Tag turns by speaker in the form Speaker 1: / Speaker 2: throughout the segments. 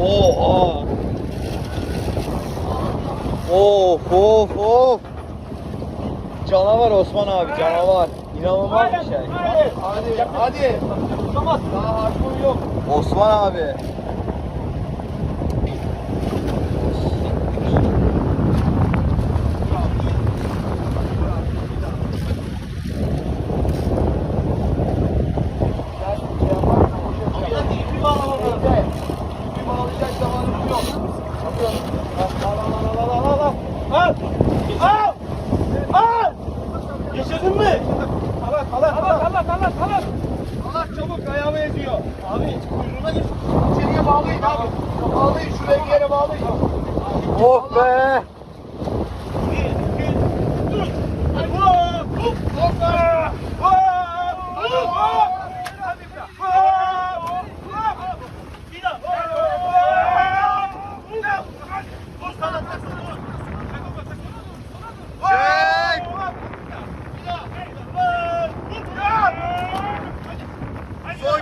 Speaker 1: Oha. Of of of. Canavar Osman abi canavar. İnanılmaz bir şey.
Speaker 2: Hadi hadi. Daha harfun yok.
Speaker 1: Osman abi.
Speaker 3: Yaşadın mı? Allah Allah Allah Allah Allah Allah.
Speaker 2: Allah çabuk ayağımı eziyor. Abi kuyruğuna gir. İçeriye bağlayın abi. Bağlayın şuraya bir yere bağlayın.
Speaker 1: Oh be.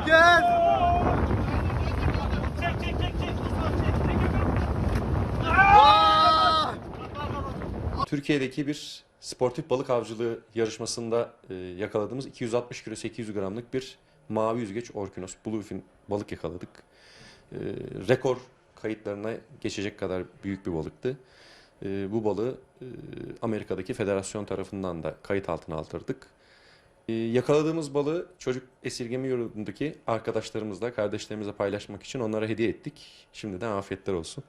Speaker 1: Kez.
Speaker 3: Çek, çek, çek, çek.
Speaker 4: Türkiye'deki bir sportif balık avcılığı yarışmasında e, yakaladığımız 260 kilo 800 gramlık bir mavi yüzgeç orkinos bluefin balık yakaladık. E, rekor kayıtlarına geçecek kadar büyük bir balıktı. E, bu balığı e, Amerika'daki federasyon tarafından da kayıt altına aldırdık. E, yakaladığımız balığı çocuk esirgeme yurdundaki arkadaşlarımızla, kardeşlerimizle paylaşmak için onlara hediye ettik. Şimdiden afiyetler olsun.